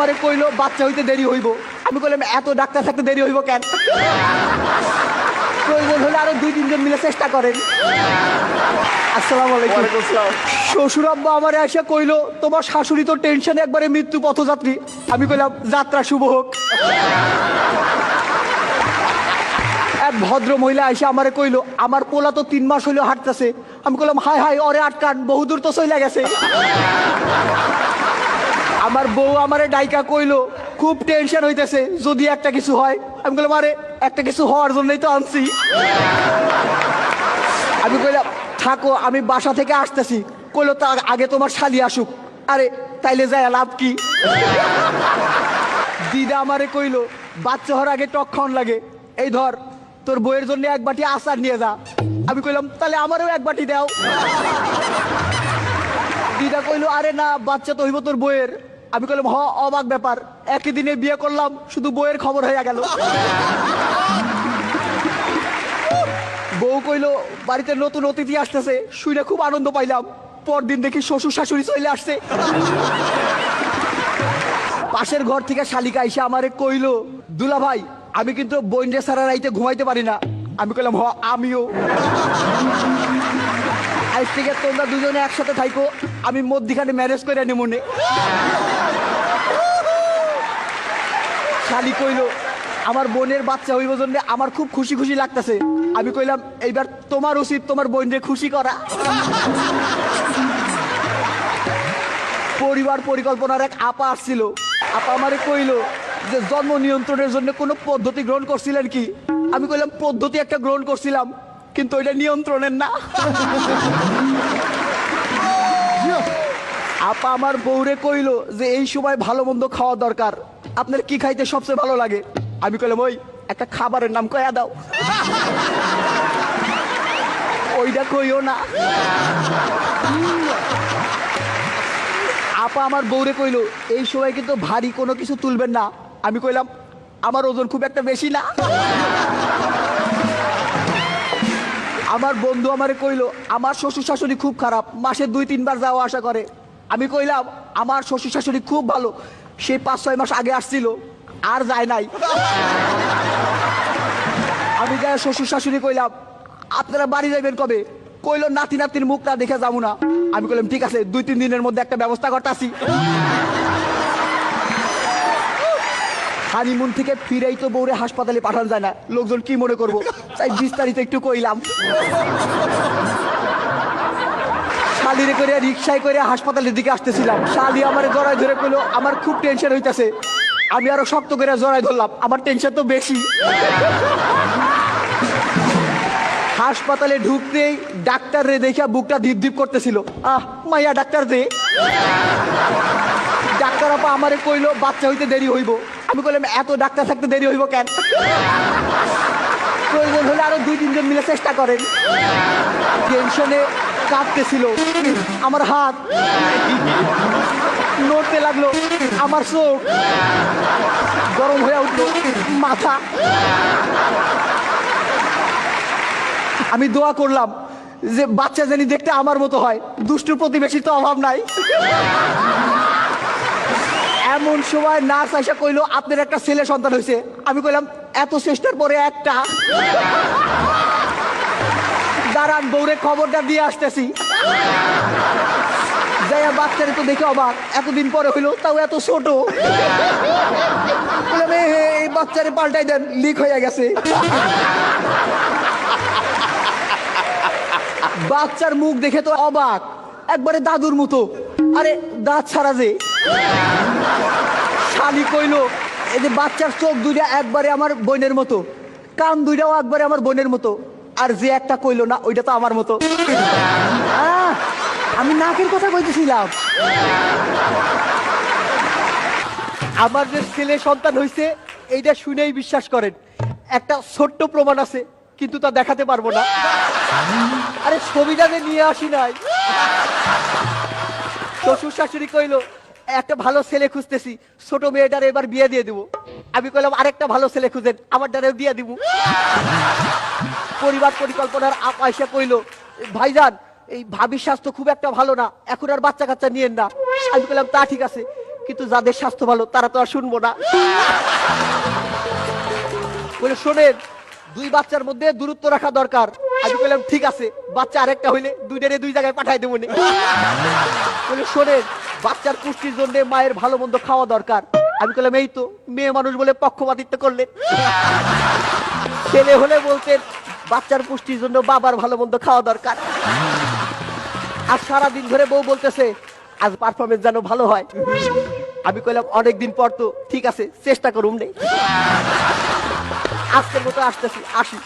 আমারে কইলো বাচ্চা হইতে দেরি হইব। আমি কইলাম এত ডাক্তার থাকতে দেরি হইব কেন? প্রয়োজন হলে আরও দুই তিনজন মিলে চেষ্টা করেন। আসসালামু আলাইকুম শ্বশুর আব্বা আমারে এসে কইলো তোমার শাশুড়ি তো টেনশনে একবারে মৃত্যু পথযাত্রী। আমি কইলাম যাত্রা শুভ হোক। এক ভদ্র মহিলা এসে আমারে কইলো আমার পোলা তো তিন মাস হইল হাঁটতেছে। আমি কইলাম হাই হাই ওরে আটকান বহুদূর তো চইলা গেছে। আমার বউ আমারে ডাইকা কইলো, খুব টেনশন হইতেছে, যদি একটা কিছু হয়। আমি কইলাম, আরে, একটা কিছু হওয়ার জন্যই তো আনছি। আমি কইলাম, থাকো, আমি বাসা থেকে আসতেছি। কইলো তার আগে তোমার শালি আসুক। আরে, তাইলে যায়, লাভ কি? দিদা আমারে কইলো, বাচ্চা হওয়ার আগে টক খাওয়ান লাগে। এই ধর, তোর বইয়ের জন্য এক বাটি আচার নিয়ে যা। আমি কইলাম তাহলে আমারও এক বাটি দাও। দিদা কইলো, আরে না, বাচ্চা তো হইব তোর বইয়ের আমি কইলাম, হ, অবাক ব্যাপার। একই দিনে বিয়ে করলাম, শুধু বইয়ের খবর হয়ে গেল। বউ কইলো, বাড়িতে নতুন অতিথি আসতেছে শুনে খুব আনন্দ পাইলাম। পরদিন দেখি শ্বশুর শাশুড়ি চলে আসছে। পাশের ঘর থেকে শালিকা এসে আমারে কইলো, দুলা ভাই, আমি কিন্তু বইন্ডে সারা রাইতে ঘুমাইতে পারি না। আমি কইলাম, হ, আমিও। আজ থেকে তোমরা দুজনে একসাথে থাইকো, আমি মধ্যিখানে ম্যারেজ করে আনি মনে শালি কইলো, আমার বোনের বাচ্চা হইব জন্য আমার খুব খুশি খুশি লাগতেছে। আমি কইলাম, এইবার তোমার উচিত তোমার বোনকে খুশি করা। পরিবার পরিকল্পনার এক আপা আসছিল। আপা আমারে কইলো যে, জন্ম নিয়ন্ত্রণের জন্য কোনো পদ্ধতি গ্রহণ করছিলেন কি? আমি কইলাম, পদ্ধতি একটা গ্রহণ করছিলাম, কিন্তু ওইটা নিয়ন্ত্রণের না। আপা আমার বউরে কইলো যে এই সময় ভালো মন্দ খাওয়া দরকার। আপনার কি খাইতে সবচেয়ে ভালো লাগে? আমি কইলাম, ওই, একটা খাবারের নাম কয়া দাও। ওইটা কইও না। আপা আমার বউরে কইলো, এই সময় কিন্তু ভারী কোনো কিছু তুলবেন না। আমি কইলাম, আমার ওজন খুব একটা বেশি না। আমার বন্ধু আমারে কইলো, আমার শ্বশুর শাশুড়ি খুব খারাপ, মাসে দুই, তিনবার যাওয়া আসা করে। আমি কইলাম, আমার শ্বশুর শাশুড়ি খুব ভালো। সেই পাঁচ, ছয় মাস আগে আসছিল, আর যায় নাই। আমি যাই শ্বশুর শাশুড়ি কইলাম, আপনারা বাড়ি যাবেন কবে? কইলো, নাতি নাতির মুখটা দেখে যাব না। আমি কইলাম, ঠিক আছে, দুই, তিন দিনের মধ্যে একটা ব্যবস্থা করতেছি। হানিমুন থেকে ফিরেই তো বউরে হাসপাতালে পাঠানো যায় না। লোকজন কি মনে করব? তাই বিস্তারিত একটু কইলাম। শালিরে করে রিক্সায় করে হাসপাতালের দিকে আসতেছিলাম। শালি আমার জড়াই ধরে কইলো, আমার খুব টেনশন হইতাছে। আমি আরও শক্ত করে জড়াই ধরলাম। আমার টেনশন তো বেশি। হাসপাতালে ঢুকতেই ডাক্তার রে দেখে বুকটা ধীপ ধীপ করতেছিল। আহ, মাইয়া ডাক্তার রে! ডাক্তার আপা আমারে কইলো, বাচ্চা হইতে দেরি হইব। আমি কইলাম, এত ডাক্তার থাকতে দেরি হইব কেন? প্রয়োজন হলে আরও দুই তিনজন মিলে চেষ্টা করেন। টেনশনে কাঁপতেছিল। আমার হাত নড়তে লাগল, আমার চোখ গরম হয়ে উঠল, মাথা। আমি দোয়া করলাম যে বাচ্চা জানি দেখতে আমার মতো হয়, দুষ্টু প্রতিবেশীর তো অভাব নাই। এমন সময় নার্স আইসা কইলো, আপনার একটা ছেলে সন্তান হয়েছে। আমি কইলাম, এত চেষ্টার পরে একটা। দাঁড়ান বউরে খবরটা দিয়ে আসতেছি। যাইয়া বাচ্চারে তো দেখে অবাক এতদিন পরে হইল তাও এত ছোট। বললাম, "এ, এ, এই বাচ্চারে পাল্টাই দেন লিক হয়ে গেছে। বাচ্চার মুখ দেখে তো অবাক একবারে দাদুর মতো। আরে দাঁত ছাড়া যে। শালি কইলো এই যে বাচ্চার চোখ দুইটা একবারে আমার বোনের মতো কান দুইটাও একবারে আমার বোনের মতো। আর যে একটা কইলো না ওইটা তো আমার মতো। আহ, আমি নাকের কথা কইতেছিলাম। আমার যে ছেলে সন্তান হয়েছে এইটা শুনেই বিশ্বাস করেন। একটা ছোট্ট প্রমাণ আছে কিন্তু তা দেখাতে পারব না। আরে ছবিটা যে নিয়ে আসি নাই। শ্বশুর শাশুড়ি কইলো একটা ভালো ছেলে খুঁজতেছি ছোট মেয়েটার এবার বিয়ে দিয়ে দিব। আমি কইলাম আরেকটা ভালো ছেলে খুঁজেন আমার দ্বারাও বিয়ে দিব। পরিবার পরিকল্পনার পয়সা কইলো ভাইজান, এই ভাবির স্বাস্থ্য খুব একটা ভালো না। এখন আর বাচ্চা কাচ্চা নিয়েন না। আমি কইলাম তা ঠিক আছে। কিন্তু যাদের স্বাস্থ্য ভালো, তারা তো আর শুনব না। বলে, শোনেন, দুই বাচ্চার মধ্যে দূরত্ব রাখা দরকার। আমি বললাম, ঠিক আছে। বাচ্চা আরেকটা হইলে দুইটারে দুই জায়গায় পাঠাই দেবো। বলে, শোনেন, বাচ্চার পুষ্টির জন্য মায়ের ভালো মন্দ খাওয়া দরকার। আমি বললাম, এই তো, মেয়ে মানুষ বলে পক্ষপাতিত্ব করলেন। ছেলে হলে বলতেন বাচ্চার পুষ্টির জন্য বাবার ভালো মন্দ খাওয়া দরকার। আর সারাদিন ধরে বউ বলতেছে, আজ পারফরমেন্স যেন ভালো হয়। আমি কইলাম, অনেকদিন পর তো, ঠিক আছে, চেষ্টা করুম নেই আজকের মতো আসতেছি, আসি।